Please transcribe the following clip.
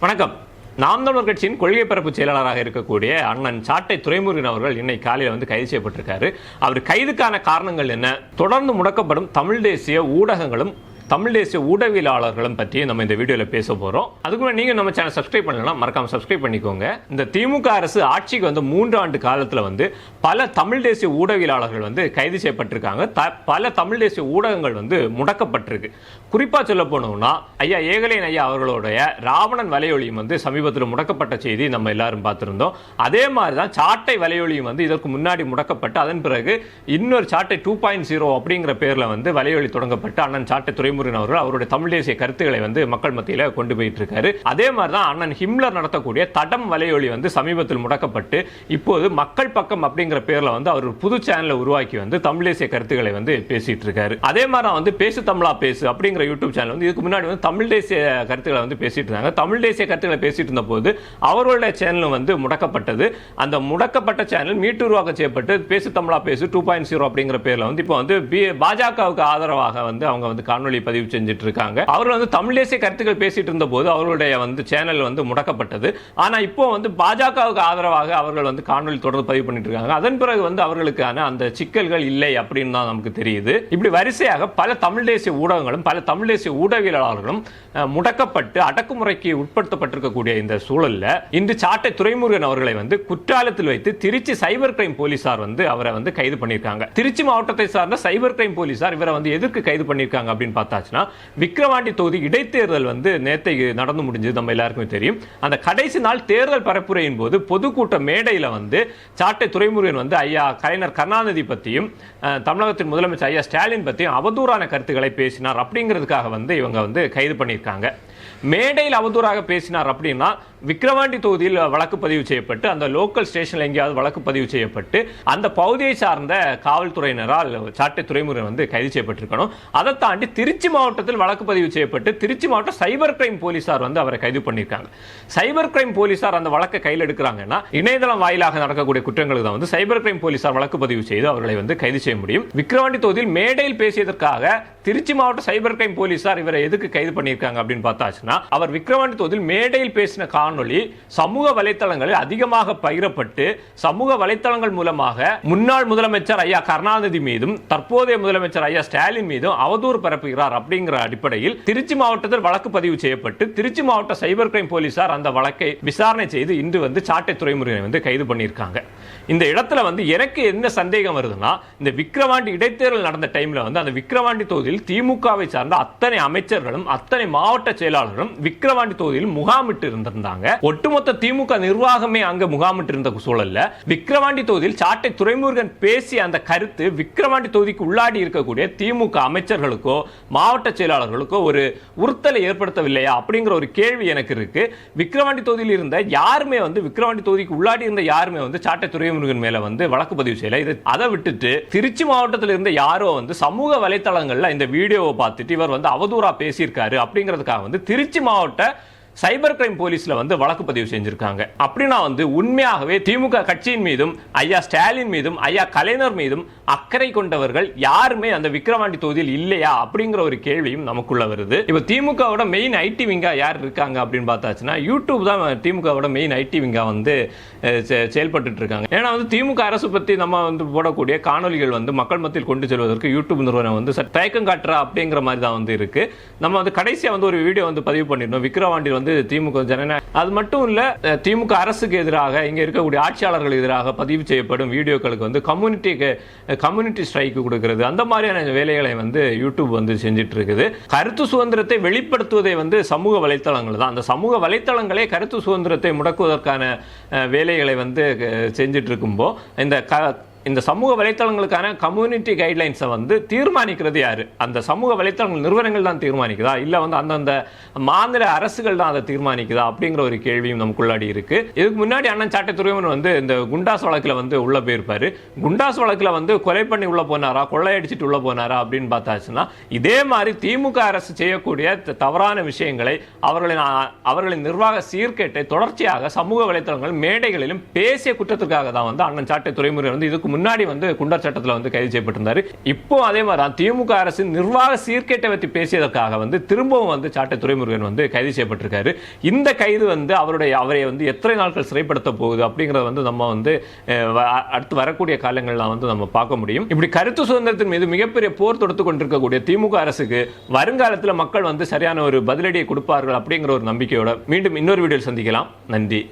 வணக்கம். நாம் தமிழர் கட்சியின் கொள்கை பரப்பு செயலாளராக இருக்கக்கூடிய அண்ணன் சாட்டை துறைமுருகன் அவர்கள் இன்னைக்கு காலையில் வந்து கைது செய்யப்பட்டிருக்காரு. அவர் கைதுக்கான காரணங்கள் என்ன? தொடர்ந்து முடக்கப்படும் தமிழ் தேசிய ஊடகங்களும் தமிழ் தேசிய ஊடகவியலாளர்களும் பற்றி நம்ம இந்த வீடியோவில் பேச போகிறோம் அதுக்கு நீங்கள் நம்ம சேனல் சப்ஸ்கிரைப் பண்ணலாம் மறக்காம சப்ஸ்கிரைப் பண்ணிக்கோங்க. இந்த திமுக அரசு ஆட்சிக்கு வந்து மூன்று ஆண்டு காலத்தில் வந்து பல தமிழ் தேசிய ஊடகவியலாளர்கள் வந்து கைது செய்யப்பட்டிருக்காங்க. த பல தமிழ் தேசிய ஊடகங்கள் வந்து முடக்கப்பட்டிருக்கு. குறிப்பாக சொல்ல போனோம்னா ஐயா ஏகலையன் ஐயா அவர்களுடைய ராவணன் வலையொலியும் வந்து சமீபத்தில் முடக்கப்பட்ட செய்தி நம்ம எல்லாரும் பார்த்திருந்தோம். அதே மாதிரி தான் சாட்டை வலையொலியும் வந்து இதற்கு முன்னாடி முடக்கப்பட்டு அதன் பிறகு இன்னொரு சாட்டை டூ பாயிண்ட் ஜீரோ அப்படிங்கிற பேரில் வந்து வலையொலி தொடங்கப்பட்டு அண்ணன் சாட்டை துரைமுருகன் அவர்கள் அவருடைய தமிழ் தேசிய கருத்துக்களை வந்து மக்கள் மத்தியில் கொண்டு போயிட்டு இருக்காரு அதே மாதிரி தான் அண்ணன் ஹிம்லர் நடத்தக்கூடிய தடம் வலையொலி வந்து சமீபத்தில் முடக்கப்பட்டு இப்போது மக்கள் பக்கம் அப்படிங்கிற பேர்ல வந்து அவர் புது சேனலை உருவாக்கி வந்து தமிழ் தேசிய கருத்துக்களை வந்து பேசிட்டு இருக்காரு அதே மாதிரி தான் வந்து பேசு தமிழா பேசு அப்படிங்கிற யூடியூப் சேனல் வந்து இதுக்கு முன்னாடி வந்து தமிழ் தேசிய கருத்துக்களை வந்து பேசிட்டு இருந்தாங்க தமிழ் தேசிய கருத்துக்களை பேசிட்டு இருந்த போது அவர்களுடைய சேனலும் வந்து முடக்கப்பட்டது. அந்த முடக்கப்பட்ட சேனல் மீட்டு உருவாக்கம் செய்யப்பட்டு பேசு தமிழா பேசு டூ பாயிண்ட் ஜீரோ அப்படிங்கிற பேர்ல வந்து இப்போ வந்து பி- பாஜகவுக்கு ஆதரவாக வந்து அவங்க வந்து காணொலி பதிவு செஞ்சுட்டு இருக்காங்க அவர்கள் வந்து தமிழ் தேசிய கருத்துக்கள் பேசிட்டு இருந்த போது அவர்களுடைய வந்து சேனல் வந்து முடக்கப்பட்டது. ஆனா இப்போ வந்து பாஜகவுக்கு ஆதரவாக அவர்கள் வந்து காணொலி தொடர்ந்து பதிவு பண்ணிட்டு இருக்காங்க அதன் பிறகு வந்து அவர்களுக்கான அந்த சிக்கல்கள் இல்லை அப்படின்னு தான் நமக்கு தெரியுது. இப்படி வரிசையாக பல தமிழ் தேசிய ஊடகங்களும் பல தமிழ் தேசிய ஊடகவியலாளர்களும் முடக்கப்பட்டு அடக்குமுறைக்கு உட்படுத்தப்பட்டிருக்கக்கூடிய இந்த சூழல்ல இன்று சாட்டை துறைமுருகன் அவர்களை வந்து குற்றாலத்தில் வைத்து திருச்சி சைபர் கிரைம் போலீசார் வந்து அவரை வந்து கைது பண்ணியிருக்காங்க. திருச்சி மாவட்டத்தை சார்ந்த சைபர் கிரைம் போலீசார் இவரை வந்து எதுக்கு கைது பண்ணியிருக்காங்க அப்படின்னு பார்த்தாச்சுன்னா விக்ரவாண்டி தொகுதி இடைத்தேர்தல் வந்து நேத்தை நடந்து முடிஞ்சது நம்ம எல்லாருக்குமே தெரியும். அந்த கடைசி நாள் தேர்தல் பரப்புரையின் போது பொதுக்கூட்ட மேடையில் வந்து சாட்டை துறைமுருகன் வந்து ஐயா கலைஞர் கருணாநிதி பற்றியும் தமிழகத்தின் முதலமைச்சர் ஐயா ஸ்டாலின் பற்றியும் அவதூறான கருத்துக்களை பேசினார். அப்படிங்கிறதுக்காக வந்து இவங்க வந்து கைது பண்ணியிருக்காங்க. மேடையில் அவதூறாக பேசினார் அப்படின்னா விக்கிரவாண்டி தொகுதியில் வழக்கு பதிவு செய்யப்பட்டு அந்த லோக்கல் ஸ்டேஷன்ல எங்கேயாவது வழக்கு பதிவு செய்யப்பட்டு அந்த பகுதியை சார்ந்த காவல்துறையினரால் சாட்டை துறைமுறை வந்து கைது செய்யப்பட்டிருக்கணும். அதை தாண்டி திருச்சி மாவட்டத்தில் வழக்கு பதிவு செய்யப்பட்டு திருச்சி மாவட்டம் சைபர் கிரைம் போலீசார் வந்து அவரை கைது பண்ணியிருக்காங்க. சைபர் கிரைம் போலீசார் அந்த வழக்கை கையில் எடுக்கிறாங்கன்னா இணையதளம் வாயிலாக நடக்கக்கூடிய குற்றங்களுக்கு தான் வந்து சைபர் கிரைம் போலீசார் வழக்கு பதிவு செய்து அவர்களை வந்து கைது செய்ய முடியும். விக்கிரவாண்டி தொகுதியில் மேடையில் பேசியதற்காக திருச்சி மாவட்ட சைபர் கிரைம் போலீசார் இவரை எதுக்கு கைது பண்ணியிருக்காங்க அப்படின்னு பார்த்தாச்சுன்னா அவர் விக்கிரவாண்டி தொகுதியில் மேடையில் பேசின காரணம் காணொளி சமூக வலைத்தளங்களில் அதிகமாக பகிரப்பட்டு சமூக வலைத்தளங்கள் மூலமாக முன்னாள் முதலமைச்சர் ஐயா கருணாநிதி மீதும் தற்போதைய முதலமைச்சர் ஐயா ஸ்டாலின் மீதும் அவதூறு பரப்புகிறார் அப்படிங்கிற அடிப்படையில் திருச்சி மாவட்டத்தில் வழக்கு பதிவு செய்யப்பட்டு திருச்சி மாவட்ட சைபர் கிரைம் போலீசார் அந்த வழக்கை விசாரணை செய்து இன்று வந்து சாட்டை துறைமுறையை வந்து கைது பண்ணியிருக்காங்க. இந்த இடத்துல வந்து எனக்கு என்ன சந்தேகம் வருதுன்னா இந்த விக்கிரவாண்டி இடைத்தேர்தல் நடந்த டைம்ல வந்து அந்த விக்கிரவாண்டி தொகுதியில் திமுகவை சார்ந்த அத்தனை அமைச்சர்களும் அத்தனை மாவட்ட செயலாளர்களும் விக்கிரவாண்டி தொகுதியில் முகாமிட்டு இருந்திருந்தாங்க. ஒட்டுமொத்த திமுக நிர்வாகமே அங்க முகாமிட்டு இருந்த சூழல்ல. விக்கிரவாண்டி தொகுதியில் சாட்டை துறைமுருகன் பேசிய அந்த கருத்து விக்கிரவாண்டி தொகுதிக்கு உள்ளாடி இருக்கக்கூடிய திமுக அமைச்சர்களுக்கோ மாவட்ட செயலாளர்களுக்கோ ஒரு உறுத்தலை ஏற்படுத்தவில்லையா அப்படிங்கிற ஒரு கேள்வி எனக்கு இருக்கு. விக்கிரவாண்டி தொகுதியில் இருந்த யாருமே வந்து விக்கிரவாண்டி தொகுதிக்கு உள்ளாடி இருந்த யாருமே வந்து சாட்டை துறைமுருகன் மேல வந்து வழக்கு பதிவு செய்யல. இது அதை விட்டுட்டு திருச்சி மாவட்டத்தில் இருந்த யாரோ வந்து சமூக வலைத்தளங்கள்ல இந்த வீடியோவை பார்த்துட்டு இவர் வந்து அவதூறா பேசியிருக்காரு அப்படிங்கிறதுக்காக வந்து திருச்சி மாவட்ட சைபர் கிரைம் போலீஸ்ல வந்து வழக்கு பதிவு செஞ்சிருக்காங்க. அப்படின்னா வந்து உண்மையாகவே திமுக கட்சியின் மீதும் ஐயா ஸ்டாலின் மீதும் ஐயா கலைஞர் மீதும் அக்கறை கொண்டவர்கள் யாருமே அந்த விக்கிரவாண்டி தொகுதியில் இல்லையா அப்படிங்கிற ஒரு கேள்வியும் நமக்குள்ள வருது. இப்போ திமுகவோட மெயின் ஐடி விங்கா யார் இருக்காங்க அப்படின்னு பார்த்தாச்சுன்னா யூடியூப் தான் திமுகவோட மெயின் ஐடி விங்கா வந்து செயல்பட்டு செ- இருக்காங்க. ஏன்னா வந்து திமுக அரசு பத்தி நம்ம வந்து போடக்கூடிய காணொலிகள் வந்து மக்கள் மத்தியில் கொண்டு செல்வதற்கு யூடியூப் நிறுவனம் வந்து தயக்கம் காட்டுறா அப்படிங்கிற மாதிரி தான் வந்து இருக்கு. நம்ம வந்து கடைசியா வந்து ஒரு வீடியோ வந்து பதிவு பண்ணிருந்தோம். விக்கிரவாண்டி வந்து திமுக ஜனநாயக அது மட்டும் இல்ல திமுக அரசுக்கு எதிராக இங்க இருக்கக்கூடிய ஆட்சியாளர்கள் எதிராக பதிவு செய்யப்படும் வீடியோக்களுக்கு வந்து கம்யூனிட்டி கம்யூனிட்டி ஸ்ட்ரைக் கொடுக்கறது. அந்த மாதிரியான வேலைகளை வந்து யூடியூப் வந்து செஞ்சுட்டு இருக்குது கருத்து சுதந்திரத்தை வெளிப்படுத்துவதை வந்து சமூக வலைத்தளங்கள் தான். அந்த சமூக வலைத்தளங்களே கருத்து சுதந்திரத்தை முடக்குவதற்கான வேலைகளை வந்து செஞ்சுட்டு இருக்கும்போ இந்த க இந்த சமூக வலைத்தளங்களுக்கான கம்யூனிட்டி கைட்லைன்ஸை வந்து தீர்மானிக்கிறது யார்? அந்த சமூக வலைத்தளங்கள் நிறுவனங்கள் தான் தீர்மானிக்குதா? இல்லை வந்து அந்தந்த மாநில அரசுகள் தான் அதை தீர்மானிக்குதா? அப்படிங்கிற ஒரு கேள்வியும் நமக்குள்ளாடி இருக்கு. இதுக்கு முன்னாடி அண்ணன் சாட்டை துறைமுன் வந்து இந்த குண்டாஸ் வழக்கில் வந்து உள்ள போயிருப்பாரு. குண்டாஸ் வழக்கில் வந்து கொலை பண்ணி உள்ள போனாரா? கொள்ளையடிச்சிட்டு உள்ள போனாரா? அப்படின்னு பார்த்தாச்சுன்னா இதே மாதிரி திமுக அரசு செய்யக்கூடிய தவறான விஷயங்களை அவர்களின் அவர்களின் நிர்வாக சீர்கேட்டை தொடர்ச்சியாக சமூக வலைத்தளங்கள் மேடைகளிலும் பேசிய குற்றத்திற்காக தான் வந்து அண்ணன் சாட்டை துறைமுறை வந்து இதுக்கு முன்னாடி வந்து குண்டர் சட்டத்தில் வந்து கைது செய்யப்பட்டிருந்தாரு. இப்போ அதே மாதிரி தான் திமுக அரசின் நிர்வாக சீர்கேட்டை பற்றி பேசியதற்காக வந்து திரும்பவும் வந்து சாட்டை துறைமுருகன் வந்து கைது செய்யப்பட்டிருக்காரு. இந்த கைது வந்து அவருடைய அவரை வந்து எத்தனை நாட்கள் சிறைப்படுத்த போகுது அப்படிங்கறத வந்து நம்ம வந்து வ- அடுத்து வரக்கூடிய காலங்கள்லாம் வந்து நம்ம பார்க்க முடியும். இப்படி கருத்து சுதந்திரத்தின் மீது மிகப்பெரிய போர் தொடுத்து கொண்டிருக்கக்கூடிய திமுக அரசுக்கு வருங்காலத்தில் மக்கள் வந்து சரியான ஒரு பதிலடியை கொடுப்பார்கள் அப்படிங்கிற ஒரு நம்பிக்கையோட மீண்டும் இன்னொரு வீடியோவில் சந்திக்கலாம். நன்றி.